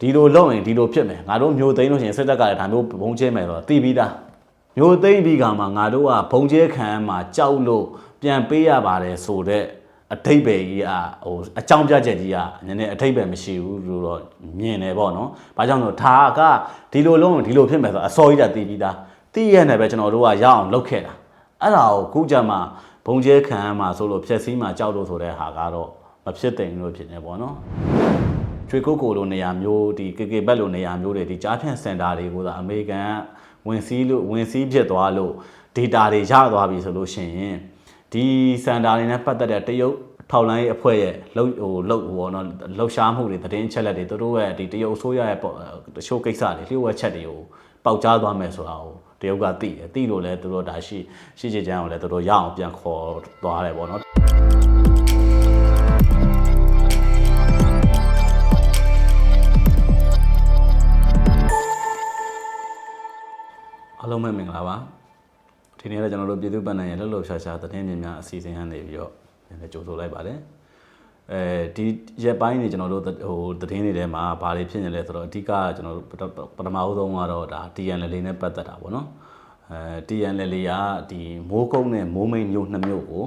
ဒီလိုလုပ်ရင်ဒီလိုဖြစ်မယ်ငါတို့မျိုးသိမ်းလို့ရှိရင်စစ်တပ်ကလည်းဒါမျိုးဘုံကျဲမယ်ဆိုတော့သိပြီးသားမျိုးသိမ်းပြီးကမှငါတို့ကဘုံကျဲခံမှာကြောက်လို့ပြန်ပေးရပါတယ်ဆိုတော့အထိပ္ပယ်ကြီးကဟိုအကြောင်းပြချက်ကြီးကနည်းနည်းအထိပ္ပယ်မရှိဘူးလို့တော့မြင်တယ်ပေါ့နော်။ဘာကြောင့်လဲဒါကဒီလိုလုံးဒီလိုဖြစ်မယ်ဆိုတော့အစောကြီးတာသိပြီးသားသိရတဲ့ပဲကျွန်တော်တို့ကရအောင်လုပ်ခဲ့တာအဲ့ဒါကိုခုကြမှာဘုံကျဲခံမှာဆိုလို့ဖြက်စီးမှာကြောက်လို့ဆိုတဲ့ဟာကတော့မဖြစ်တဲ့လို့ဖြစ်နေပေါ့နော်။ ချွေကုတ်ကိုလိုနေရာမျိုးဒီကေကေဘက်လိုနေရာမျိုးတွေဒီကြားဖြန့်စင်တာတွေကိုသာအမေရိကန်ကဝင်စည်းလို့ဝင်စည်းဖြစ်သွားလို့ data တွေရသွားပြီဆိုလို့ရှိရင်ဒီစင်တာတွေနဲ့ပတ်သက်တဲ့တရုတ်ထောက်လိုင်းအဖွဲ့ရဲ့လှုပ်ဟိုလှုပ်ဟိုနော်လှုပ်ရှားမှုတွေသတင်းအချက်လက်တွေသူတို့ရဲ့ဒီတရုတ်အစိုးရရဲ့ပေါ့တချို့ကိစ္စတွေလျှို့ဝှက်ချက်တွေကိုပေါက်ကြားသွားမယ်ဆိုတာကိုတရုတ်ကသိတယ်သိလို့လဲသူတို့ဒါရှိရှိချေချမ်းကိုလည်းသူတို့ရအောင်ပြန်ခေါ်သွားတယ်ပေါ့နော် အားလုံးပဲမင်္ဂလာပါဒီနေ့လည်းကျွန်တော်တို့ပြည်သူ့ပန်းနိုင်ရဲ့လှုပ်လှုပ်ရှားရှားသတင်းမြင်များအစီအစဉ်ဟန်နေပြီးတော့ပြန်လည်ကြိုဆိုလိုက်ပါတယ်အဲဒီရက်ပိုင်းနေကျွန်တော်တို့ဟိုသတင်းတွေထဲမှာဘာတွေဖြစ်နေလဲဆိုတော့အဓိကကျွန်တော်တို့ပထမအဆုံးကတော့ဒါ TNL လေးနဲ့ပတ်သက်တာပေါ့နော်အဲ TNL လေးကဒီမိုးကုန်းနဲ့မိုးမိန်မျိုးနှစ်မျိုးကို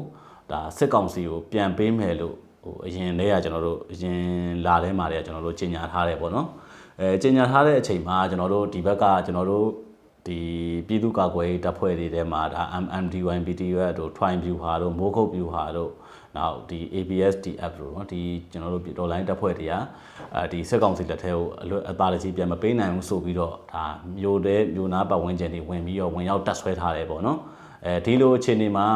ဒါစစ်ကောင်စီကိုပြန်ပေးမယ်လို့ဟိုအရင်တည်းကကျွန်တော်တို့အရင်လာထဲမှာတည်းကကျွန်တော်တို့ကြီးညာထားတယ်ပေါ့နော်အဲကြီးညာထားတဲ့အချိန်မှာကျွန်တော်တို့ဒီဘက်ကကျွန်တော်တို့ ဒီပြည်သူ့ကာကွယ်ရေးတပ်ဖွဲ့တွေထဲမှာဒါ MMDYPT ရဲ့တို့ Twine View ဟာတို့မိုးကုတ် View ဟာတို့နောက်ဒီ ABSDF တို့เนาะဒီကျွန်တော်တို့ဒေါ်လိုင်းတပ်ဖွဲ့တွေကအဲဒီစစ်ကောင်စီလက်ထဲကိုအလွတ်အသားတကြီးပြန်မပေးနိုင်ဘူးဆိုပြီးတော့ဒါမျိုးတဲ့မျိုးနာပတ်ဝန်းကျင်တွေဝင်ပြီးတော့ဝင်ရောက်တက်ဆွဲထားတယ်ပေါ့နော်အဲဒီလိုအခြေအနေမှာ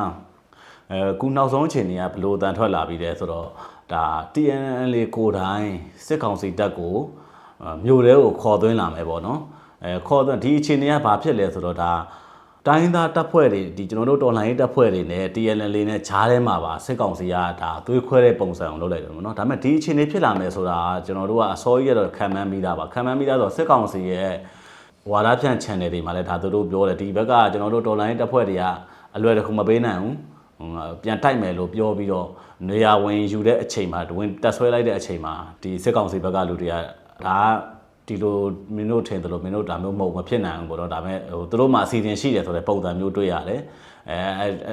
အဲခုနောက်ဆုံးအခြေအနေကဘလို့တန်ထွက်လာပြီးတယ်ဆိုတော့ဒါ TNL ကိုတိုင်းစစ်ကောင်စီတပ်ကိုမျိုးတဲကိုခေါ်သွင်းလာမယ်ပေါ့နော် အဲခေါ်သွင်းဒီအခြေအနေကဘာဖြစ်လဲဆိုတော့ဒါတိုင်းသားတပ်ဖွဲ့တွေဒီကျွန်တော်တို့တော်လှန်ရေးတပ်ဖွဲ့တွေနဲ့ TNL နဲ့ဂျားထဲမှာပါစစ်ကောင်စီကဒါသွေးခွဲတဲ့ပုံစံအောင်လုပ်လိုက်တယ်ပေါ့နော်ဒါပေမဲ့ဒီအခြေအနေဖြစ်လာမယ်ဆိုတာကျွန်တော်တို့ကအစောကြီးရတော့ခံမှန်းပြီးသားပါခံမှန်းပြီးသားဆိုတော့စစ်ကောင်စီရဲ့ဝါဒဖြန့် channel တွေမှာလည်းဒါသူတို့ပြောတယ်ဒီဘက်ကကျွန်တော်တို့တော်လိုင်းတပ်ဖွဲ့တွေကအလွယ်တကူမပေးနိုင်ဘူးပြန်တိုက်မယ်လို့ပြောပြီးတော့နေရာဝင်ယူတဲ့အချိန်မှာဝင်တက်ဆွဲလိုက်တဲ့အချိန်မှာဒီစစ်ကောင်စီဘက်ကလူတွေကဒါ ဒီလိုမင်းတို့ထင်တယ်လို့မင်းတို့ဒါမျိုးမဟုတ်မဖြစ်နိုင်ဘူးပေါ့နော်ဒါပေမဲ့ဟိုသူတို့မှအစီအစဉ်ရှိတယ်ဆိုတဲ့ပုံစံမျိုးတွေ့ရတယ်အဲ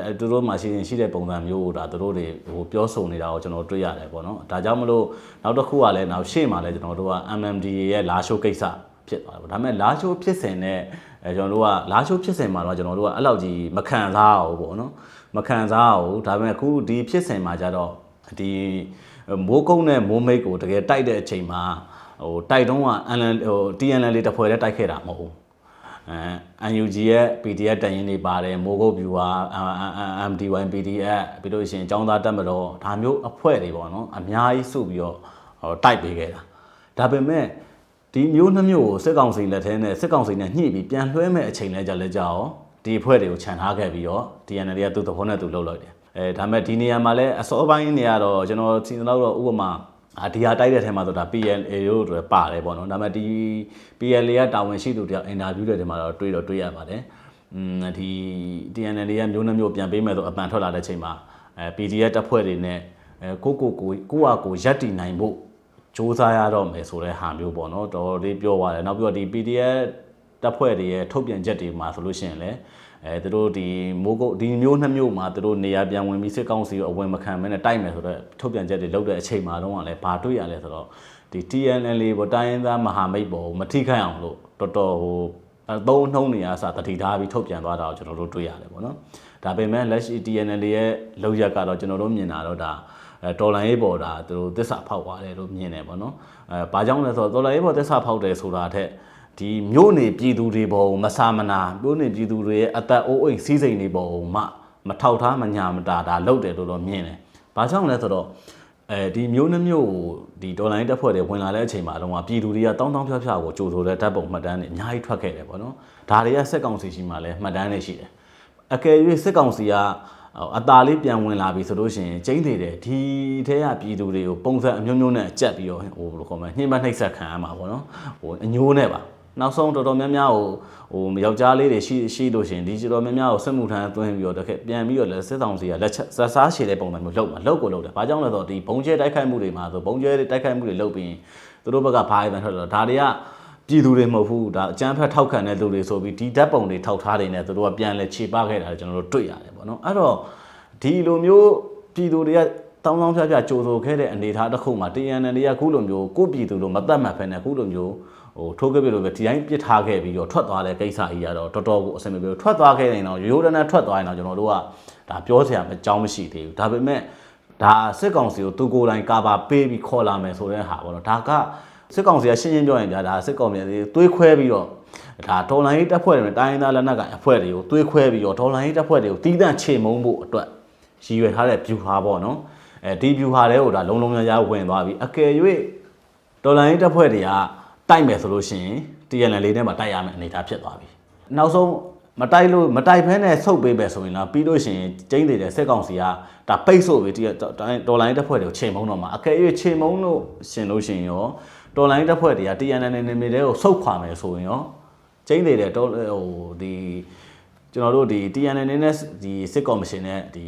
အဲသူတို့မှအစီအစဉ်ရှိတဲ့ပုံစံမျိုးကိုဒါသူတို့တွေဟိုပြောဆိုနေတာကိုကျွန်တော်တွေ့ရတယ်ပေါ့နော်ဒါကြောင့်မလို့နောက်တစ်ခုကလည်းနောက်ရှေ့မှာလည်းကျွန်တော်တို့က MMDA ရဲ့လာရှိုးကိစ္စဖြစ်သွားတယ်ပေါ့ဒါပေမဲ့လာရှိုးဖြစ်စဉ်နဲ့အဲကျွန်တော်တို့ကလာရှိုးဖြစ်စဉ်မှာတော့ကျွန်တော်တို့ကအဲ့လောက်ကြီးမခံစားအောင်ပေါ့နော်မခံစားအောင်ဒါပေမဲ့အခုဒီဖြစ်စဉ်မှာကြတော့ဒီမိုးကုန်းနဲ့မိုးမိတ်ကိုတကယ်တိုက်တဲ့အချိန်မှာ ဟိုတိုက်တုံးက NL ဟို TNL လေးတစ်ဖွဲ့တည်းတိုက်ခဲ့တာမဟုတ်ဘူးအဲ UNG ရဲ့ PDF တန်ရင်တွေပါတယ်မိုးကုတ် view ဟာ MDY PDF ပြီးလို့ရှိရင်ចောင်းသားတက်မတော်ဒါမျိုးအဖွဲ့တွေပေါ့နော်အများကြီးစုပြီးတော့ဟိုတိုက်ပေးခဲ့တာဒါပေမဲ့ဒီမျိုးနှမျိုးကိုစစ်ကောင်စီလက်ထဲနဲ့စစ်ကောင်စီနဲ့ညှိပြီးပြန်လွှဲမဲ့အချိန်လဲကြလဲကြအောင်ဒီအဖွဲ့တွေကိုခြံထားခဲ့ပြီးတော့ TNL ကသူ့သဘောနဲ့သူလှုပ်လိုက်တယ်အဲဒါပေမဲ့ဒီနေရာမှာလဲအစောပိုင်းနေရာတော့ကျွန်တော်စီစဉ်တော့ဥပမာ အာဒီဟာတိုက်တဲ့ထဲမှာဆိုတာ PLA တို့တွေပါတယ်ပေါ့နော်ဒါပေမဲ့ဒီ PLA ကတာဝန်ရှိသူတယောက်အင်တာဗျူးတဲ့ထဲမှာတော့တွေ့တော့တွေ့ရပါတယ်อืมဒီ TNL ကမျိုးနှမျိုးပြန်ပေးမယ်ဆိုအပန်ထွက်လာတဲ့ချိန်မှာအဲ PDF တပ်ဖွဲ့တွေနဲ့အဲကိုကိုကိုကိုဟာကိုရက်တီနိုင်ဖို့စ조사ရတော့မယ်ဆိုတဲ့ဟာမျိုးပေါ့နော်တော်တော်လေးပြောသွားတယ်နောက်ပြီးတော့ဒီ PDF တပ်ဖွဲ့တွေရဲ့ထုတ်ပြန်ချက်တွေမှာဆိုလို့ရှိရင်လည်း အဲသူတို့ဒီမိုးကုတ်ဒီမျိုးနှစ်မျိုးမှာသူတို့နေရာပြန်ဝင်ပြီးစစ်ကောင်စီကိုအဝင်မခံမဲနဲ့တိုက်မယ်ဆိုတော့ထုတ်ပြန်ချက်တွေလုပ်တဲ့အချိန်မှာတော့ကလည်းဘာတွေ့ရလဲဆိုတော့ဒီ TNL ပေါ်တိုင်းရင်းသားမဟာမိတ်ပေါ်မထိခိုက်အောင်လို့တော်တော်ဟိုအသုံးနှုံးနေရစာတတိထားပြီးထုတ်ပြန်သွားတာကိုကျွန်တော်တို့တွေ့ရတယ်ပေါ့နော်ဒါပေမဲ့လက်ရှိ TNL ရဲ့လောက်ရက်ကတော့ကျွန်တော်တို့မြင်တာတော့ဒါအဲဒေါ်လာရေးပေါ်တာသူတို့သစ္စာဖောက်သွားတယ်လို့မြင်တယ်ပေါ့နော်အဲဘာကြောင့်လဲဆိုတော့ဒေါ်လာရေးပေါ်သစ္စာဖောက်တယ်ဆိုတာထက် ဒီမြို့နေပြည်သူတွေပေါ်မဆာမနာမြို့နေပြည်သူတွေရဲ့အသက်အိုးအိမ်စီးစိမ်တွေပေါ်မှမထောက်ထားမညာမတာဒါလုပ်တယ်လို့တော့မြင်တယ်။ဘာကြောင့်လဲဆိုတော့အဲဒီမျိုးနှမျိုးကိုဒီဒေါ်လာရင်းတက်ဖွဲ့တွေဝင်လာတဲ့အချိန်မှာတော့ပြည်သူတွေကတောင်းတောင်းဖြားဖြားကိုကြိုဆိုတဲ့ဓာတ်ပုံမှတ်တမ်းတွေအများကြီးထွက်ခဲ့တယ်ပေါ့နော်။ဒါတွေကစက်ကောင်စီရှိမှလည်းမှတ်တမ်းတွေရှိတယ်။အကယ်၍စစ်ကောင်စီကအตาလေးပြန်ဝင်လာပြီဆိုလို့ရှိရင်ကျင်းသေးတယ်ဒီထဲကပြည်သူတွေကိုပုံစံအမျိုးမျိုးနဲ့အကြက်ပြီးတော့ဟိုဘယ်လိုခေါ်မလဲနှိမ့်မနှိမ့်ဆက်ခံရမှာပေါ့နော်ဟိုအညိုးနဲ့ပါ နောက်ဆုံးတော်တော်များများကိုဟိုယောက်ျားလေးတွေရှိရှိလို့ရှင်ဒီတော်တော်များများကိုစစ်မှုထမ်းသွင်းပြီးတော့တခက်ပြန်ပြီးတော့လက်စစ်ဆောင်စီကလက်ချက်ဇစားရှည်တဲ့ပုံစံမျိုးလုပ်မှာလုပ်ကိုလုပ်တယ်။ဘာကြောင့်လဲဆိုတော့ဒီဘုံကျဲတိုက်ခိုက်မှုတွေမှာဆိုဘုံကျဲတိုက်ခိုက်မှုတွေလုပ်ပြီးသူသူတို့ဘက်ကဘာအသံထွက်တော့ဒါတွေကပြည်သူတွေမဟုတ်ဘူးဒါအကြမ်းဖက်ထောက်ခံတဲ့လူတွေဆိုပြီးဒီဓာတ်ပုံတွေထောက်ထားနေတယ်သူတို့ကပြန်လဲခြေပခဲ့တာကျွန်တော်တို့တွေ့ရတယ်ပေါ့နော်အဲ့တော့ဒီလိုမျိုးပြည်သူတွေကတောင်းတောင်းဖြားဖြားကြိုးဆိုခဲ့တဲ့အနေအထားတစ်ခုမှာ TNN တွေကခုလိုမျိုးကိုပြည်သူလိုမသက်မှတ်ဖ ೇನೆ ခုလိုမျိုး ဟိုထိုးခဲ့ပြီလို့ပဲဒီတိုင်းပြစ်ထားခဲ့ပြီးတော့ထွက်သွားတဲ့ကိစ္စကြီးကတော့တော်တော်ကိုအဆင်မပြေဘူးထွက်သွားခဲ့ရင်တော့ရိုးရိုးတန်းတန်းထွက်သွားရင်တော့ကျွန်တော်တို့ကဒါပြောစရာအကြောင်းမရှိသေးဘူးဒါပေမဲ့ဒါစစ်ကောင်စီကိုသူကိုယ်တိုင်ကာပါပေးပြီးခေါ်လာမယ်ဆိုတဲ့ဟာပေါ့နော်ဒါကစစ်ကောင်စီကရှင်းရှင်းပြောရင်ဗျာဒါစစ်ကောင်စီတွေးခွဲပြီးတော့ဒါဒေါ်လာရေးတပ်ဖွဲ့တွေနဲ့တိုင်းရင်းသားလက်နက်ကိုင်အဖွဲ့တွေကိုတွေးခွဲပြီးတော့ဒေါ်လာရေးတပ်ဖွဲ့တွေကိုတီးတန့်ချေမုန်းဖို့အတွက်ရည်ရွယ်ထားတဲ့ view ဟာပေါ့နော်အဲဒီ view ဟာတွေကိုဒါလုံးလုံးများများဝင်သွားပြီအကယ်၍ဒေါ်လာရေးတပ်ဖွဲ့တွေက တိုက်မယ်ဆိုလို့ရှိရင် TNL လေးထဲမှာတိုက်ရမယ်အနေအထားဖြစ်သွားပြီနောက်ဆုံးမတိုက်လို့မတိုက်ဖဲနဲ့ဆုတ်ပေးပဲဆိုရင်တော့ပြီးလို့ရှိရင်ကျင်းနေတဲ့စက်ကောင်စီကဒါပိတ်ဆို့ပြီးဒီဒေါ်လာရေးတပ်ဖွဲ့တွေကိုချိန်မုံတော့မှာအကယ်၍ချိန်မုံလို့ရှင်လို့ရှိရင်ရောဒေါ်လာရေးတပ်ဖွဲ့တွေက TNL နေနေတွေကိုဆုတ်ခွာမယ်ဆိုရင်ရောကျင်းနေတဲ့ဒေါ်ဟိုဒီကျွန်တော်တို့ဒီ TNL နဲ့ဒီစစ်ကော်မရှင်နဲ့ဒီ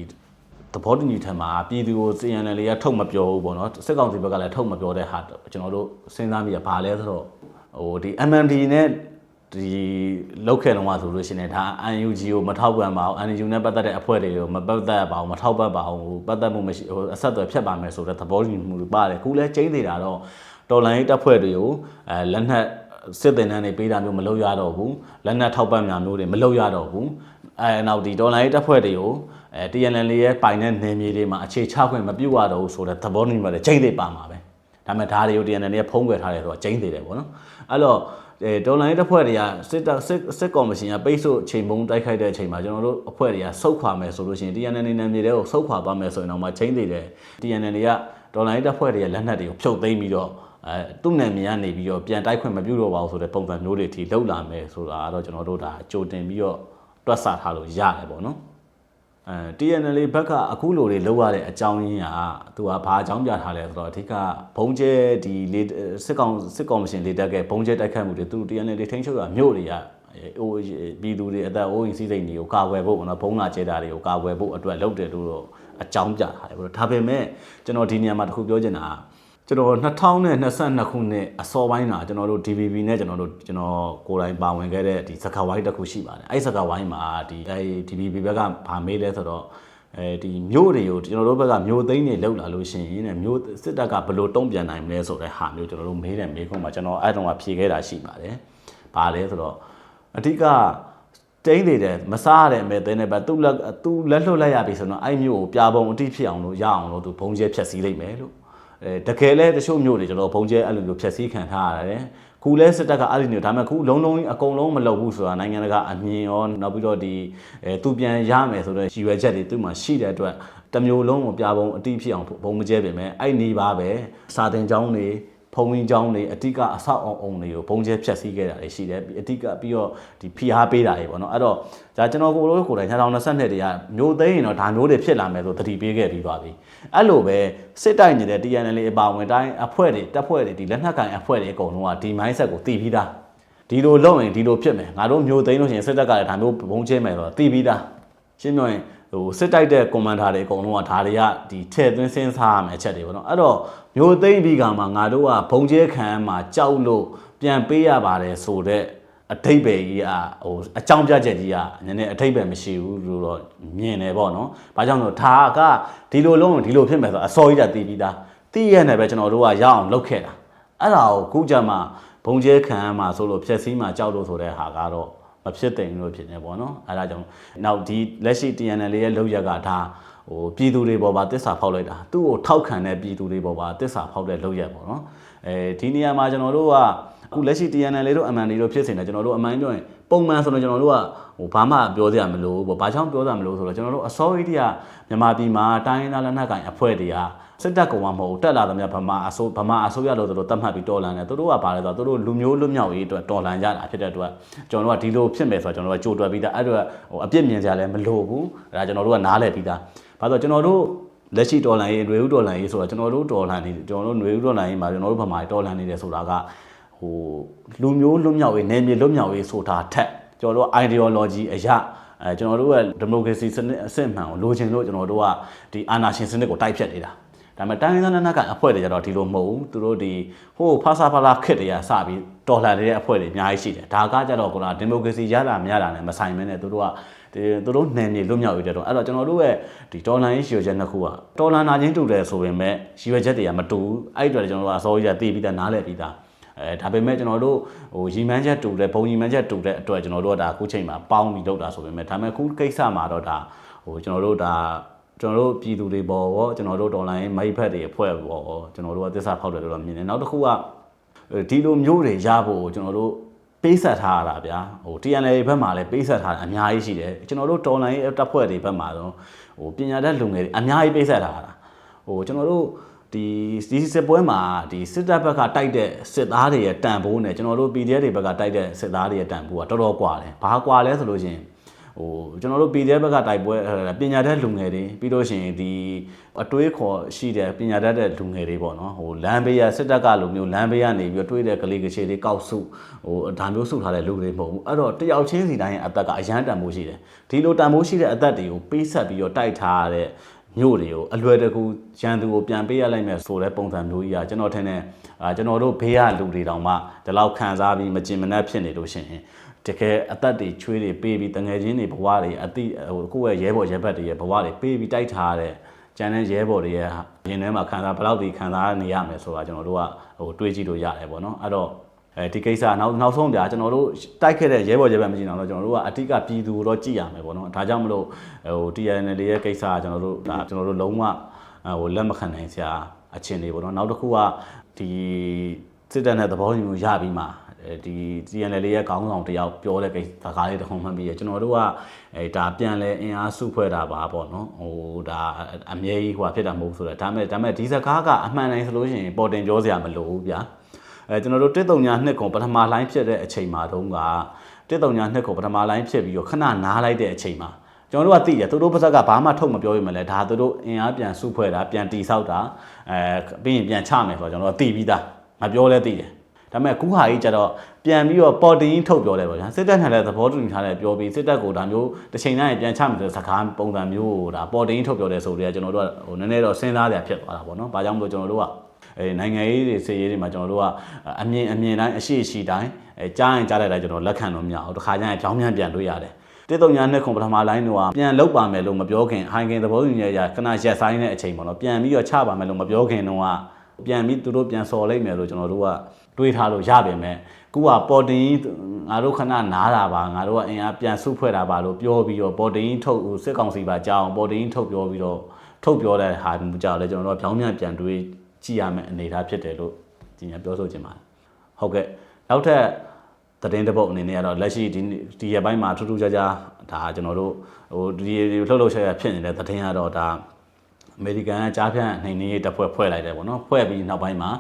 သဘောတူညီထံမှာပြည်သူကို CNL လေးကထုတ်မပြောဘူးပေါ့နော်စစ်ကောင်စီဘက်ကလည်းထုတ်မပြောတဲ့ဟာကျွန်တော်တို့စဉ်းစားမိရဘာလဲဆိုတော့ဟိုဒီ MMD နဲ့ဒီလောက်ခဲ့တော့ဆိုလို့ရှိရင်ဒါ UNG ကိုမထောက်ပံ့ပါဘူး UNG နဲ့ပတ်သက်တဲ့အဖွဲ့တွေကိုမပတ်သက်ပါဘူးမထောက်ပံ့ပါဘူးပတ်သက်မှုမရှိဟိုအဆက်အသွယ်ဖြတ်ပါမယ်ဆိုတဲ့သဘောတူညီမှုတွေပါတယ်ခုလဲကျင်းနေတာတော့တော်လိုင်းတပ်ဖွဲ့တွေကိုအဲလက်နက်စစ်တင်တန်းတွေပေးတာမျိုးမလုပ်ရတော့ဘူးလက်နက်ထောက်ပံ့များမျိုးတွေမလုပ်ရတော့ဘူးအဲနောက်ဒီတော်လိုင်းတပ်ဖွဲ့တွေကို အဲ TNL ရဲ့ပိုင်တဲ့နယ်မြေတွေမှာအခြေချခွင့်မပြုတ်ရတော့ဘူးဆိုတဲ့သဘောတူညီမှုတွေကျင်းသေးပါမှာပဲဒါပေမဲ့ဒါတွေကို TNL ရဲ့ဖုံးကွယ်ထားတယ်ဆိုတော့ကျင်းသေးတယ်ပေါ့နော်အဲ့တော့အဲဒေါ်လာရေးတပ်ဖွဲ့တွေကစစ်တပ်စစ်စစ်ကော်မရှင်ကပိတ်ဆို့ချိန်မုံတိုက်ခိုက်တဲ့အချိန်မှာကျွန်တော်တို့အဖွဲ့တွေကဆုတ်ခွာမယ်ဆိုလို့ရှိရင် TNN နေနယ်မြေတွေကိုဆုတ်ခွာသွားမယ်ဆိုရင်တော့မှချိန်သေးတယ် TNN တွေကဒေါ်လာရေးတပ်ဖွဲ့တွေရဲ့လက်နက်တွေကိုဖြုတ်သိမ်းပြီးတော့အဲသူ့နယ်မြေကနေပြီးတော့ပြန်တိုက်ခွင့်မပြုတော့ပါဘူးဆိုတဲ့ပုံစံမျိုးတွေထိလှုပ်လာမယ်ဆိုတာကတော့ကျွန်တော်တို့ဒါကြိုတင်ပြီးတော့တွက်ဆထားလို့ရတယ်ပေါ့နော် အဲ TNL ဘက်ကအခုလိုတွေလောက်ရတဲ့အကြောင်းရင်းကသူကဘာအကြောင်းပြထားလဲဆိုတော့အဓိကဘုံကျဲဒီလေစစ်ကောင်စစ်ကောင်မရှင်လေတက်ကဘုံကျဲတိုက်ခတ်မှုတွေသူ TNL တွေထိန်းချုပ်ရမြို့တွေကဟိုပြည်သူတွေအသက်အိုးအိမ်စီးစိမ်တွေကိုကာဝယ်ဖို့ပေါ့နော်ဘုံလာကျဲတာတွေကိုကာဝယ်ဖို့အတွက်လုပ်တယ်လို့တော့အကြောင်းပြထားတယ်ပေါ့ဒါပေမဲ့ကျွန်တော်ဒီနေရာမှာတခုပြောချင်တာက ကျွန်တော်2022ခုနှစ်အစောပိုင်းမှာကျွန်တော်တို့ DVB နဲ့ကျွန်တော်တို့ကျွန်တော်ကိုယ်တိုင်ပါဝင်ခဲ့တဲ့ဒီစကားဝိုင်းတစ်ခုရှိပါတယ်အဲ့စကားဝိုင်းမှာဒီအဲ DVB ဘက်ကဗာမေးလဲဆိုတော့အဲဒီမြို့တွေကိုကျွန်တော်တို့ဘက်ကမြို့သိမ်းတွေလောက်လာလို့ရှိရင်တဲ့မြို့စစ်တပ်ကဘယ်လိုတုံ့ပြန်နိုင်မလဲဆိုတဲ့ဟာမျိုးကျွန်တော်တို့မေးတယ်မေးခွန်းမှာကျွန်တော်အဲ့တုန်းကဖြေခဲ့တာရှိပါတယ်။ဘာလဲဆိုတော့အဓိကတိမ့်နေတယ်မစားရတဲ့အမေသိနေပဲသူ့လက်သူ့လက်လွတ်လိုက်ရပြီဆိုတော့အဲ့မျိုးကိုပြပုံအတိဖြစ်အောင်လို့ရအောင်လို့သူဘုံကျဲဖြတ်စည်းလိုက်မယ်လို့ အဲတကယ်လဲတချို့မျိုးတွေကျွန်တော်ဘုံကျဲအဲ့လိုမျိုးဖြတ်စည်းခံထားရတယ်ခုလဲစစ်တပ်ကအဲ့ဒီမျိုးဒါပေမဲ့ခုလုံးလုံးအကုန်လုံးမလုပ်ဘူးဆိုတာနိုင်ငံတကာအမြင်ရောနောက်ပြီးတော့ဒီအဲသူပြန်ရမယ်ဆိုတော့ရည်ရွယ်ချက်တွေသူ့မှာရှိတဲ့အတွက်တမျိုးလုံးကိုပြပုံအတိဖြစ်အောင်ဘုံမကျဲပြင်မဲ့အဲ့နေပါပဲစာတင်ကြောင်းတွေ ဖုံဝင်ကြောင်းတွေအတိကအဆောက်အုံအုံတွေကိုဘုံကျဲဖြတ်စည်းခဲ့တာတွေရှိတယ်အတိကပြီးတော့ဒီဖိအားပေးတာတွေပေါ့နော်အဲ့တော့ဒါကျွန်တော်ကိုလိုကိုယ်တိုင်2022တည်းကမျိုးသိန်းရင်တော့ဒါမျိုးတွေဖြစ်လာမယ်ဆိုသတိပေးခဲ့ပြီးသွားပြီအဲ့လိုပဲစစ်တိုက်နေတဲ့ TNL အပါဝင်တိုင်းအဖွဲ့တွေတပ်ဖွဲ့တွေဒီလက်နက်ကင်အဖွဲ့တွေအကုန်လုံးကဒီ mindset ကိုသိပြီးသားဒီလိုလုပ်ရင်ဒီလိုဖြစ်မယ်ငါတို့မျိုးသိန်းလို့ရှိရင်စစ်တပ်ကလည်းဒါမျိုးဘုံကျဲမယ်ဆိုတော့သိပြီးသားရှင်းပြောရင် ဟိုစစ်တိုက်တဲ့ commenter တွေအကုန်လုံးကဒါတွေကဒီထည့်သွင်းစဉ်းစားရမယ့်အချက်တွေပေါ့နော်အဲ့တော့မျိုးသိမ့်ပြီးကမှငါတို့ကဘုံကျဲခံမှာကြောက်လို့ပြန်ပေးရပါတယ်ဆိုတော့အထိပယ်ကြီးကဟိုအကြောင်းပြချက်ကြီးကနည်းနည်းအထိပယ်မရှိဘူးလို့တော့မြင်တယ်ပေါ့နော်။ဘာကြောင့်လဲဒါကဒီလိုလုံးဒီလိုဖြစ်မယ်ဆိုအစောကြီးတာတီးပြီးသား။တီးရနေပဲကျွန်တော်တို့ကရအောင်လုပ်ခဲ့တာ။အဲ့ဒါကိုခုကြမှာဘုံကျဲခံမှာဆိုလို့ဖြက်စီးမှာကြောက်လို့ဆိုတဲ့ဟာကတော့ မဖြစ်တဲ့လို့ဖြစ်နေပေါ့နော်။အဲ့ဒါကြောင့်နောက်ဒီလက်ရှိ TNL ရဲ့လောက်ရက်ကဒါဟိုပြည်သူတွေပေါ်မှာတစ္ဆာဖောက်လိုက်တာသူ့ကိုထောက်ခံတဲ့ပြည်သူတွေပေါ်မှာတစ္ဆာဖောက်တဲ့လောက်ရက်ပေါ့နော်အဲဒီနေရာမှာကျွန်တော်တို့ကအခုလက်ရှိ TNL လေးတို့ MND တို့ဖြစ်နေတာကျွန်တော်တို့အမှန်ပြောရင်ပုံမှန်ဆိုတော့ကျွန်တော်တို့ကဟိုဘာမှပြောစရာမလိုဘူးပေါ့ဘာကြောင့်ပြောစရာမလိုဆိုတော့ကျွန်တော်တို့အစောကြီးတည်းကမြန်မာပြည်မှာတိုင်းရင်းသားလက်နက်ကိုင်အဖွဲ့တွေက စစ်တပ်ကောင်မှမဟုတ်တက်လာသမျှဗမာအစိုးဗမာအစိုးရလို့တို့တတ်မှတ်ပြီးတော်လန်တယ်သူတို့ကဘာလဲဆိုတော့သူတို့လူမျိုးလွတ်မြောက်ရေးအတွက်တော်လန်ကြတာဖြစ်တဲ့အတွက်ကျွန်တော်တို့ကဒီလိုဖြစ်မယ်ဆိုတော့ကျွန်တော်တို့ကကြိုတွက်ပြီးသားအဲ့တော့ဟိုအပြစ်မြင်ကြလဲမလိုဘူးအဲဒါကျွန်တော်တို့ကနားလည်ပြီးသားဘာလို့ကျွန်တော်တို့လက်ရှိဒေါ်လာရေးຫນွေဥဒေါ်လာရေးဆိုတော့ကျွန်တော်တို့ဒေါ်လာနေကျွန်တော်တို့ຫນွေဥဒေါ်လာရေးမှာကျွန်တော်တို့ဗမာဒေါ်လာနေတယ်ဆိုတာကဟိုလူမျိုးလွတ်မြောက်ရေးနယ်မြေလွတ်မြောက်ရေးဆိုတာထက်ကျွန်တော်တို့ ideology အရာအဲကျွန်တော်တို့က democracy စနစ်အစစ်မှန်ကိုလိုချင်လို့ကျွန်တော်တို့ကဒီအာဏာရှင်စနစ်ကိုတိုက်ဖြတ်နေတာ ဒါဒါပေမဲ့တိုင်းရင်းသားနာကအဖွဲတွေကြတော့ဒီလိုမဟုတ်ဘူးသူတို့ဒီဟိုဖာစာဖလာခစ်တွေကစပြီးတော်လှန်နေတဲ့အဖွဲတွေအများကြီးရှိတယ်ဒါကကြတော့ကဒီမိုကရေစီရလာမရလာနဲ့မဆိုင်မနဲ့သူတို့ကဒီသူတို့နယ်မြေလွတ်မြောက်ရေးတဲ့တော့အဲ့တော့ကျွန်တော်တို့ရဲ့ဒီတော်လန်ရေးရှိရချက်နှစ်ခုကတော်လန်နာချင်းတူတယ်ဆိုပေမဲ့ရှိရချက်တွေကမတူဘူးအဲ့ဒီအတွက်ကျွန်တော်တို့ကအစောကြီးကတည်ပြီးသားနားလည်ပြီးသားအဲဒါပေမဲ့ကျွန်တော်တို့ဟိုရီမန်းချက်တူတယ်ဘုံရီမန်းချက်တူတဲ့အတွက်ကျွန်တော်တို့ကဒါအခုချိန်မှာပေါင်းပြီးလုပ်တာဆိုပေမဲ့ဒါပေမဲ့အခုကိစ္စမှာတော့ဒါဟိုကျွန်တော်တို့ဒါ ကျွန်တော်တို့ပြည်သူတွေပေါ်ရောကျွန်တော်တို့ဒေါ်လာရင်းမိုက်ဖက်တွေအဖွဲ့ပေါ်ရောကျွန်တော်တို့ကသစ္စာဖောက်တယ်လို့တော့မြင်တယ်နောက်တစ်ခုကဒီလိုမျိုးတွေရဖို့ကျွန်တော်တို့ပေးဆက်ထားရတာဗျာဟို TNL ဘက်မှာလည်းပေးဆက်ထားတာအများကြီးရှိတယ်ကျွန်တော်တို့ဒေါ်လာရင်းတပ်ဖွဲ့တွေဘက်မှာတော့ဟိုပညာတတ်လူငယ်တွေအများကြီးပေးဆက်ထားတာဟိုကျွန်တော်တို့ဒီဒီစစ်ပွဲမှာဒီစစ်တပ်ဘက်ကတိုက်တဲ့စစ်သားတွေရဲ့တန်ဖိုးနဲ့ကျွန်တော်တို့ PDF တွေဘက်ကတိုက်တဲ့စစ်သားတွေရဲ့တန်ဖိုးကတော်တော်ကွာတယ်။ဘာကွာလဲဆိုလို့ရှိရင် ဟိုကျွန်တော်တို့ PDF ဘက်ကတိုက်ပွဲပညာတတ်လူငယ်တွေပြီးလို့ရှိရင်ဒီအတွေးခေါ်ရှိတဲ့ပညာတတ်တဲ့လူငယ်တွေပေါ့နော်ဟိုလမ်းဘေးရစစ်တပ်ကလိုမျိုးလမ်းဘေးကနေပြီးတွေးတဲ့ကလေးကချေတွေကောက်စုဟိုဒါမျိုးစုထားတဲ့လူတွေမဟုတ်ဘူးအဲ့တော့တယောက်ချင်းစီတိုင်းရဲ့အသက်ကအရန်တန်မိုးရှိတယ်ဒီလိုတန်မိုးရှိတဲ့အသက်တွေကိုပေးဆက်ပြီးတော့တိုက်ထားရတဲ့ မြို့တွေကိုအလွယ်တကူရန်သူကိုပြန်ပေးရလိုက်မယ်ဆိုတဲ့ပုံစံမျိုးကြီးอ่ะကျွန်တော်ထင်တယ်အာကျွန်တော်တို့ဘေးကလူတွေတောင်မှဒီလောက်ခံစားပြီးမကျင်မနှက်ဖြစ်နေလို့ရှိရင်တကယ်အသက်တွေချွေးတွေပေးပြီးတငယ်ချင်းတွေဘဝတွေအတိဟိုကိုယ့်ရဲ့ရဲဘော်ရဲဘက်တွေရဲ့ဘဝတွေပေးပြီးတိုက်ထားတဲ့ကျန်တဲ့ရဲဘော်တွေရဲ့ရင်ထဲမှာခံစားဘယ်လောက်ဒီခံစားနေရမယ်ဆိုတာကျွန်တော်တို့ကဟိုတွေးကြည့်လို့ရတယ်ပေါ့နော်အဲ့တော့ အဲဒီကိစ္စနောက်နောက်ဆုံးပြကျွန်တော်တို့တိုက်ခဲ့တဲ့ရဲဘော်ရဲဘက်မကြည့်အောင်တော့ကျွန်တော်တို့ကအတိကပြည်သူတော့ကြည့်ရမယ်ပေါ့နော်ဒါကြောင့်မလို့ဟို TNL ရဲ့ကိစ္စကကျွန်တော်တို့ဒါကျွန်တော်တို့လုံးဝဟိုလက်မခံနိုင်စရာအခြေအနေပေါ့နော်နောက်တစ်ခုကဒီစစ်တပ်နဲ့သဘောတူမှုရပြီးမှဒီ TNL ရဲ့ခေါင်းဆောင်တယောက်ပြောတဲ့ကိစ္စကားလေးတစ်ခုမှတ်ပြီးရကျွန်တော်တို့ကအဲဒါပြန်လဲအင်အားစုဖွဲ့တာပါပေါ့နော်ဟိုဒါအမြဲကြီးဟိုဖြစ်တာမဟုတ်ဆိုတော့ဒါမဲ့ဒါမဲ့ဒီစကားကအမှန်တိုင်းဆိုလို့ရှိရင်ပေါ်တင်ပြောစရာမလိုဘူးဗျာ အဲကျွန်တော်တို့တစ်တုံညာနှစ်ကုံပထမလိုင်းဖြစ်တဲ့အချိန်မှာတုန်းကတစ်တုံညာနှစ်ကုံပထမလိုင်းဖြစ်ပြီးတော့ခဏနားလိုက်တဲ့အချိန်မှာကျွန်တော်တို့ကသိတယ်သူတို့ပါဇက်ကဘာမှထုတ်မပြောရမလဲဒါသူတို့အင်အားပြန်စုဖွဲ့တာပြန်တီဆောက်တာအဲပြီးရင်ပြန်ချမယ်ဆိုတော့ကျွန်တော်တို့ကသိပြီးသားမပြောလဲသိတယ်ဒါပေမဲ့ကူဟာကြီးကျတော့ပြန်ပြီးတော့ပေါ်တင်ထုတ်ပြောတယ်ပေါ့ဗျာစစ်တပ်နဲ့လည်းသဘောတူညီထားတယ်ပြောပြီးစစ်တပ်ကိုဒါမျိုးတစ်ချိန်တိုင်းပြန်ချမယ်ဆိုတဲ့စကားပုံစံမျိုးကိုဒါပေါ်တင်ထုတ်ပြောတယ်ဆိုတော့ကျွန်တော်တို့ကဟိုနည်းနည်းတော့စဉ်းစားကြဖြစ်သွားတာပေါ့နော်။ဘာကြောင့်မလို့ကျွန်တော်တို့က အဲနိုင်ငံရေးတွေစီရေးတွေမှာကျွန်တော်တို့ကအမြင်အမြင်တိုင်းအရှိရှိတိုင်းအဲကြားရင်ကြားလိုက်တိုင်းကျွန်တော်လက်ခံလို့မရဘူး။တခါကျရင်ကြောင်းမြန်ပြန်လို့ရတယ်။တိတုံညာနဲ့ခွန်ပထမလိုင်းတော့ပြန်လောက်ပါမယ်လို့မပြောခင်ဟိုင်ကင်သဘောတူညီရခဏရက်ဆိုင်တဲ့အချိန်ပေါ့နော်ပြန်ပြီးတော့ချပါမယ်လို့မပြောခင်တော့ပြန်ပြီးသူတို့ပြန်စော်လိုက်မယ်လို့ကျွန်တော်တို့ကတွေးထားလို့ရပါမယ်ကူကပေါ်တင်ငါတို့ခဏနားတာပါငါတို့ကအင်အားပြန်စုဖွဲ့တာပါလို့ပြောပြီးတော့ပေါ်တင်ထုတ်စစ်ကောင်စီပါကြောင်းပေါ်တင်ထုတ်ပြောပြီးတော့ထုတ်ပြောတဲ့ဟာမျိုးကြောင့်လည်းကျွန်တော်တို့ကပြောင်းပြန်ပြန်တွေး ကြည့်ရမယ်အနေအထားဖြစ်တယ်လို့ဒီညပြောဆိုချင်ပါတယ်ဟုတ်ကဲ့နောက်ထပ်သတင်းတစ်ပုတ်အနေနဲ့ကတော့လက်ရှိဒီဒီရက်ပိုင်းမှာထူးထူးခြားခြားဒါကျွန်တော်တို့ဟိုဒီလှုပ်လှုပ်ရှားရှားဖြစ်နေတဲ့သတင်းကတော့ဒါအမေရိကန်ကကြားဖြန့်နှိမ်နင်းရေးတပ်ဖွဲ့ဖွဲ့လိုက်တယ်ပေါ့နော်ဖွဲ့ပြီးနောက်ပိုင်းမှာ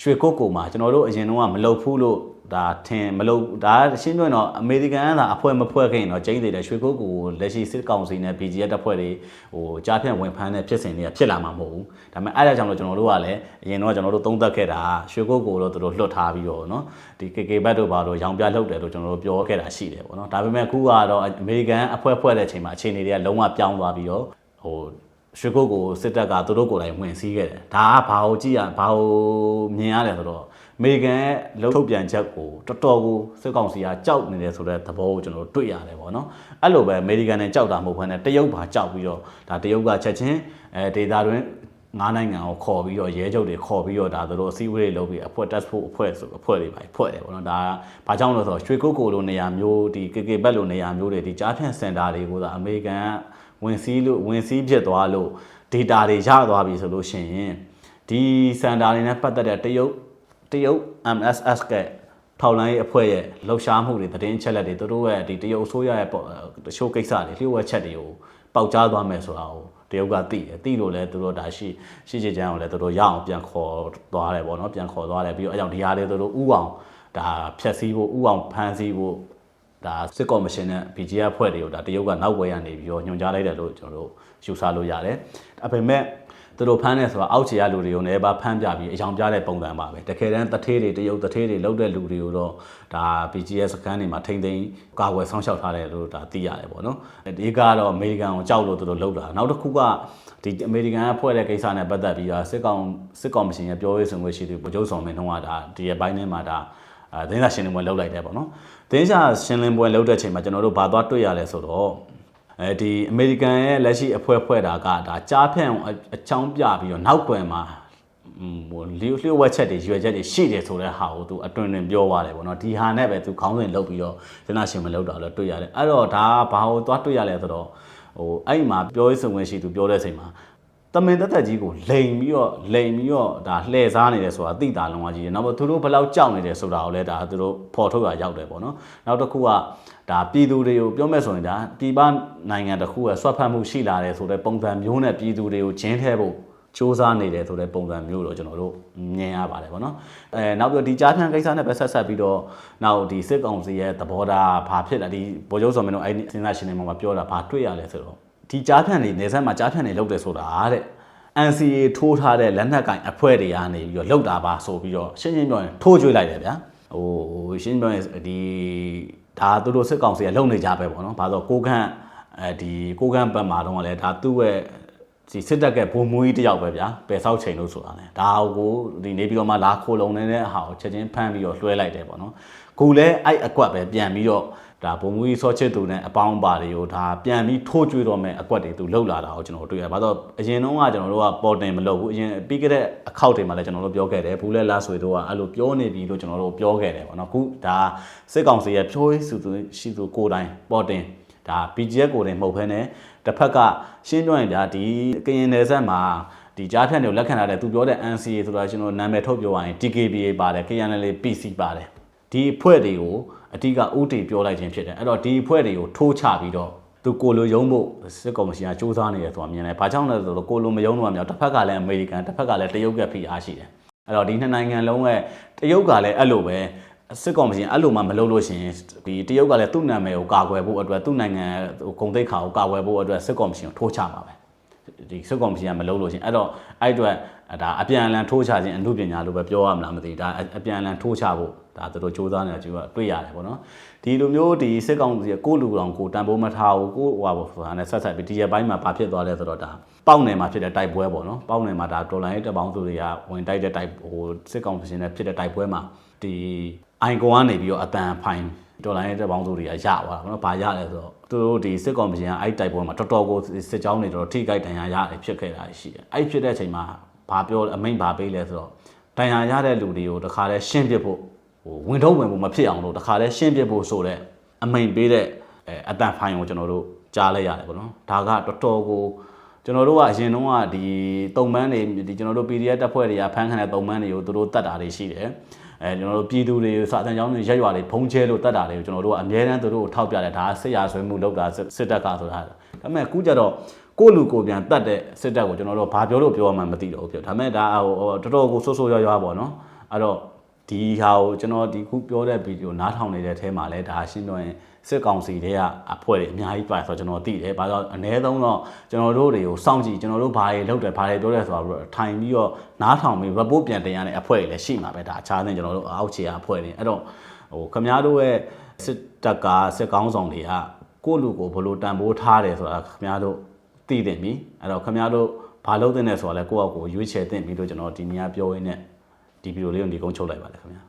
ရွှေကုတ်ကိုမှာကျွန်တော်တို့အရင်တော့မလုပ်ဘူးလို့ ဒါထင်မလုပ်ဒါရှင်းပြောရင်တော့အမေရိကန်ကသာအဖွဲ့မဖွဲ့ခင်တော့ကျင်းသေးတယ်ရွှေကုတ်ကိုလက်ရှိစစ်ကောင်စီနဲ့ BGF တပ်ဖွဲ့တွေဟိုကြားဖြန့်ဝင်ဖမ်းတဲ့ဖြစ်စဉ်တွေကဖြစ်လာမှာမဟုတ်ဘူးဒါပေမဲ့အဲ့ဒါကြောင့်လို့ကျွန်တော်တို့ကလည်းအရင်တော့ကျွန်တော်တို့သုံးသပ်ခဲ့တာရွှေကုတ်ကိုတော့သူတို့လွတ်ထားပြီးတော့เนาะဒီ KK ဘတ်တို့ဘာလို့ရောင်ပြလှုပ်တယ်လို့ကျွန်တော်တို့ပြောခဲ့တာရှိတယ်ပေါ့နော်ဒါပေမဲ့အခုကတော့အမေရိကန်အဖွဲ့ဖွဲ့တဲ့အချိန်မှာအခြေအနေတွေကလုံးဝပြောင်းသွားပြီးတော့ဟိုရွှေကုတ်ကိုစစ်တပ်ကသူတို့ကိုယ်တိုင်ဝင်စည်းခဲ့တယ်ဒါကဘာကိုကြည့်ရဘာကိုမြင်ရတယ်ဆိုတော့အ မေရိကန်ရဲ့လုံထုတ်ပြန်ချက်ကိုတော်တော်ကိုစစ်ကောင်စီကကြောက်နေတယ်ဆိုတဲ့သဘောကိုကျွန်တော်တွေ့ရတယ်ပေါ့နော်အဲ့လိုပဲအမေရိကန်နဲ့ကြောက်တာမဟုတ်ဘဲနဲ့တရုတ်ဘာကြောက်ပြီးတော့ဒါတရုတ်ကချက်ချင်းအဲဒေတာတွင်ငါးနိုင်ငံကိုခေါ်ပြီးတော့ရဲချုပ်တွေခေါ်ပြီးတော့ဒါသူတို့အစည်းအဝေးတွေလုပ်ပြီးအဖွဲ့တက်ဖို့အဖွဲ့ဆိုအဖွဲ့တွေပါဖွဲ့တယ်ပေါ့နော်ဒါဘာကြောင့်လဲဆိုတော့ရွှေကုတ်ကိုလိုနေရာမျိုးဒီ KK ဘက်လိုနေရာမျိုးတွေဒီကြားဖြန့်စင်တာတွေကိုသာအမေရိကန်ကဝင်စည်းလို့ဝင်စည်းဖြစ်သွားလို့ data တွေရသွားပြီဆိုလို့ရှိရင်ဒီစင်တာတွေနဲ့ပတ်သက်တဲ့တရုတ် တရုတ် MSS ကထောက်လိုင်းအဖွဲ့ရဲ့လှုပ်ရှားမှုတွေသတင်းချက်လက်တွေသူတို့ရဲ့ဒီတရုတ်အစိုးရရဲ့တချို့ကိစ္စတွေလျှို့ဝှက်ချက်တွေကိုပေါက်ကြားသွားမယ်ဆိုတာကိုတရုတ်ကသိတယ်သိလို့လဲသူတို့ဒါရှိရှိချေချမ်းကိုလည်းသူတို့ရအောင်ပြန်ခေါ်သွားတယ်ပေါ့နော်ပြန်ခေါ်သွားတယ်ပြီးတော့အကြောင်းဒီဟာတွေသူတို့ဥအောင်ဒါဖြက်စီးဖို့ဥအောင်ဖမ်းဆီးဖို့ဒါစစ်ကော်မရှင်နဲ့ BGF ဖွဲ့တွေကိုဒါတရုတ်ကနောက်ဝဲရနေပြီးတော့ညွှန်ကြားလိုက်တယ်လို့ကျွန်တော်တို့ယူဆလို့ရတယ်။ဒါပေမဲ့ သူတို့ဖမ်းနေဆိုတာအောက်ခြေရလူတွေကိုလည်းပါဖမ်းပြပြီးအယောင်ပြတဲ့ပုံစံပါပဲတကယ်တမ်းတထေးတွေတရုတ်တထေးတွေလောက်တဲ့လူတွေကိုတော့ဒါ BGS စကန်တွေမှာထိမ့်သိမ်းကာကွယ်ဆောင်ရှောက်ထားတယ်လို့ဒါသိရတယ်ပေါ့နော်ဒီကတော့အမေရိကန်ကိုကြောက်လို့သူတို့လောက်တာနောက်တစ်ခုကဒီအမေရိကန်ကဖွဲ့တဲ့ကိစ္စနဲ့ပတ်သက်ပြီးတော့စစ်ကောင်စစ်ကောင်မရှင်ရဲ့ပြောရေးဆိုခွင့်ရှိသူဗိုလ်ချုပ်စော်မင်းနှုံးကဒါဒီရဲ့ဘိုင်းထဲမှာဒါအဲသတင်းစာရှင်းလင်းပွဲလုပ်လိုက်တယ်ပေါ့နော်သတင်းစာရှင်းလင်းပွဲလုပ်တဲ့ချိန်မှာကျွန်တော်တို့ဘာသွားတွေ့ရလဲဆိုတော့ အဲဒီအမေရိကန်ရဲ့လက်ရှိအဖွဲ့ဖွဲ့တာကဒါကြားဖြန့်အောင်အချောင်းပြပြီးတော့နောက်ွယ်မှာဟိုလျှို့လျှို့ဝှက်ချက်တွေရွယ်ချက်တွေရှိတယ်ဆိုတဲ့ဟာကိုသူအတွင်တွင်ပြောသွားတယ်ပေါ့နော်ဒီဟာနဲ့ပဲသူခေါင်းစဉ်လုပ်ပြီးတော့သတင်းစာရှင်းမလုပ်တာလို့တွေ့ရတယ်အဲ့တော့ဒါဘာကိုသွားတွေ့ရလဲဆိုတော့ဟိုအဲ့ဒီမှာပြောရေးဆိုခွင့်ရှိသူပြောတဲ့ချိန်မှာ တမင်တက်တက်ကြီးကိုလိန်ပြီးတော့လိန်ပြီးတော့ဒါလှည့်စားနေတယ်ဆိုတာသိတာလုံးဝကြီးတယ်နောက်သူတို့ဘယ်လောက်ကြောက်နေတယ်ဆိုတာကိုလည်းဒါသူတို့ဖော်ထုတ်ရရောက်တယ်ပေါ့နော်နောက်တစ်ခုကဒါပြည်သူတွေကိုပြောမဲ့ဆိုရင်ဒါပြည်ပနိုင်ငံတစ်ခုကဆွတ်ဖတ်မှုရှိလာတယ်ဆိုတဲ့ပုံစံမျိုးနဲ့ပြည်သူတွေကိုဂျင်းထဲဖို့စ조사နေတယ်ဆိုတဲ့ပုံစံမျိုးတော့ကျွန်တော်တို့မြင်ရပါတယ်ပေါ့နော်အဲနောက်ပြီးတော့ဒီကြားဖြန့်ကိစ္စနဲ့ပဲဆက်ဆက်ပြီးတော့နောက်ဒီစစ်ကောင်စီရဲ့သဘောထားဘာဖြစ်လဲဒီဗိုလ်ချုပ်စော်မင်းတို့အဲ့ဒီစဉ်းစားရှင်တွေမှာပြောတာဘာတွေ့ရလဲဆိုတော့ ဒီကြားဖြန့်တွေနေဆက်မှာကြားဖြန့်တွေလုပ်တယ်ဆိုတာတဲ့ NCA ထိုးထားတဲ့လက်နက်ကင်အဖွဲ့တွေကနေပြီးတော့လောက်တာပါဆိုပြီးတော့ရှင်းရှင်းပြောရင်ထိုးကျွေးလိုက်တယ်ဗျာဟိုရှင်းပြောရင်ဒီဒါသူတို့စစ်ကောင်စီကလုံနေကြပဲပေါ့နော်ဘာလို့ကိုကန့်အဲဒီကိုကန့်ဘက်မှာတော့လည်းဒါသူ့ရဲ့ဒီစစ်တပ်ကဘုံမူကြီးတယောက်ပဲဗျာပယ်ဆောက်ချိန်လို့ဆိုတာလေဒါကိုဒီနေပြီးတော့မှလာခိုးလုံနေတဲ့ဟာကိုချက်ချင်းဖမ်းပြီးတော့လွှဲလိုက်တယ်ပေါ့နော်ကိုလည်းအဲ့အကွက်ပဲပြန်ပြီးတော့ ဒါဘုံမူကြီးစောချစ်သူနဲ့အပေါင်းပါတွေကိုဒါပြန်ပြီးထိုးကျွေးတော့မယ်အကွက်တွေသူလှုပ်လာတာကိုကျွန်တော်တွေ့ရဘာလို့အရင်တုန်းကကျွန်တော်တို့ကပေါ်တင်မလုပ်ဘူးအရင်ပြီးခဲ့တဲ့အခောက်တွေမှာလည်းကျွန်တော်တို့ပြောခဲ့တယ်ဘူးလဲလားဆိုတော့အဲ့လိုပြောနေပြီလို့ကျွန်တော်တို့ပြောခဲ့တယ်ပေါ့နော်အခုဒါစစ်ကောင်စီရဲ့ဖြိုးရေးစုသူရှိသူကိုယ်တိုင်ပေါ်တင်ဒါ BGF ကိုယ်တိုင်မဟုတ်ဘဲနဲ့တစ်ဖက်ကရှင်းပြောရင်ဗျာဒီကရင်နယ်ဆက်မှာဒီကြားဖြတ်တွေကိုလက်ခံထားတဲ့သူပြောတဲ့ NCA ဆိုတာကျွန်တော်နာမည်ထုတ်ပြောရရင် TKBA ပါတယ် KNL PC ပါတယ်ဒီအဖွဲ့တွေကို အတိကဥတီပြောလိုက်ခြင်းဖြစ်တယ်အဲ့တော့ဒီအဖွဲ့တွေကိုထိုးချပြီးတော့သူကိုလိုယုံဖို့စစ်ကော်မရှင်ကစူးစမ်းနေတယ်ဆိုတာမြင်တယ်။ဘာကြောင့်လဲဆိုတော့ကိုလိုမယုံတော့မြောက်တစ်ဖက်ကလည်းအမေရိကန်တစ်ဖက်ကလည်းတရုတ်ကဖိအားရှိတယ်။အဲ့တော့ဒီနှစ်နိုင်ငံလုံးရဲ့တရုတ်ကလည်းအဲ့လိုပဲစစ်ကော်မရှင်အဲ့လိုမှမလုပ်လို့ရှိရင်ဒီတရုတ်ကလည်းသူ့နာမည်ကိုကာကွယ်ဖို့အတွက်သူ့နိုင်ငံဂုံတိတ်ခါကိုကာကွယ်ဖို့အတွက်စစ်ကော်မရှင်ကိုထိုးချပါပဲ။ဒီစစ်ကော်မရှင်ကမလုပ်လို့ရှိရင်အဲ့တော့အဲ့အတွက်ဒါအပြန်အလှန်ထိုးချခြင်းအမှုပညာလို့ပဲပြောရမလားမသိဘူးဒါအပြန်အလှန်ထိုးချဖို့ ဒါသူတို့စူးစမ်းနေတာကျွန်တော်တွေ့ရတယ်ပေါ့နော်ဒီလိုမျိုးဒီစစ်ကောင်စီကကိုလူကောင်ကိုတန်ဖိုးမထားဘူးကိုဟိုဟာဆိုတာနဲ့ဆက်ဆက်ပြီးဒီရက်ပိုင်းမှာဘာဖြစ်သွားလဲဆိုတော့ဒါပေါက်နယ်မှာဖြစ်တဲ့တိုက်ပွဲပေါ့နော်ပေါက်နယ်မှာဒါဒေါ်လာရေးတပေါင်းစုတွေကဝင်တိုက်တဲ့တိုက်ဟိုစစ်ကောင်စီနဲ့ဖြစ်တဲ့တိုက်ပွဲမှာဒီအိုင်ကွန်ကနေပြီးတော့အတန်ဖိုင်ဒေါ်လာရေးတပေါင်းစုတွေကရသွားတာပေါ့နော်ဘာရလဲဆိုတော့သူတို့ဒီစစ်ကောင်စီကအဲ့တိုက်ပွဲမှာတော်တော်ကိုစစ်ကြောင်းတွေတော်တော်ထိခိုက်ဒဏ်ရာရတယ်ဖြစ်ခဲ့တာရှိတယ်အဲ့ဖြစ်တဲ့အချိန်မှာဘာပြောအမိန့်ဘာပေးလဲဆိုတော့ဒဏ်ရာရတဲ့လူတွေကိုတခါလဲရှင်းပစ်ဖို့ ဟိုဝင်ထုတ်ဝင်ဖို့မဖြစ်အောင်လို့တခါလဲရှင်းပစ်ဖို့ဆိုတဲ့အမိန်ပေးတဲ့အဲအတန်ဖိုင်ကိုကျွန်တော်တို့ကြားလိုက်ရတယ်ပေါ့နော်ဒါကတော်တော်ကိုကျွန်တော်တို့ကအရင်တုန်းကဒီတုံပန်းတွေဒီကျွန်တော်တို့ PDF တက်ဖွဲ့တွေကဖမ်းခံတဲ့တုံပန်းတွေကိုသူတို့တတ်တာတွေရှိတယ်အဲကျွန်တော်တို့ပြည်သူတွေစာတန်ကြောင်းတွေရက်ရွာတွေဖုံးချဲလို့တတ်တာတွေကိုကျွန်တော်တို့ကအများအားသူတို့ကိုထောက်ပြတယ်ဒါစစ်ရာဆွေးမှုလုပ်တာစစ်တပ်ကဆိုတာဒါပေမဲ့အခုကျတော့ကိုလူကိုပြန်တတ်တဲ့စစ်တပ်ကိုကျွန်တော်တို့ဘာပြောလို့ပြောမှမသိတော့ဘူးပြောဒါပေမဲ့ဒါဟိုတော်တော်ကိုဆိုးဆိုးရွားရွားပေါ့နော်အဲ့တော့ ဒီဟာကိုကျွန်တော်ဒီခုပြောတဲ့ဗီဒီယိုနားထောင်နေတဲ့အထဲမှာလည်းဒါရှင်းပြောရင်စစ်ကောင်စီတွေကအဖွဲ့တွေအများကြီးပါဆိုတော့ကျွန်တော်သိတယ်။ဘာလို့အ ਨੇ သုံးတော့ကျွန်တော်တို့တွေကိုစောင့်ကြည့်ကျွန်တော်တို့ဘာတွေလုပ်တယ်ဘာတွေပြောတယ်ဆိုတာပြီးတော့ထိုင်ပြီးတော့နားထောင်ပြီး report ပြန်တင်ရတဲ့အဖွဲ့တွေလည်းရှိမှာပဲဒါအခြားသင်ကျွန်တော်တို့အောက်ခြေအဖွဲ့တွေအဲ့တော့ဟိုခမားတို့ရဲ့စစ်တပ်ကစစ်ကောင်းဆောင်တွေကကိုယ့်လူကိုဘလို့တန်ဖိုးထားတယ်ဆိုတာခမားတို့သိတယ်ပြီအဲ့တော့ခမားတို့ဘာလုပ်တဲ့လဲဆိုတာလဲကိုယ့်အောက်ကိုရွေးချယ်သင့်ပြီလို့ကျွန်တော်ဒီနေ့ပြောရင်းနဲ့ ဒီဗီဒီယိုလေးကိုဒီကုန်းချုပ်လိုက်ပါလေခင်ဗျာ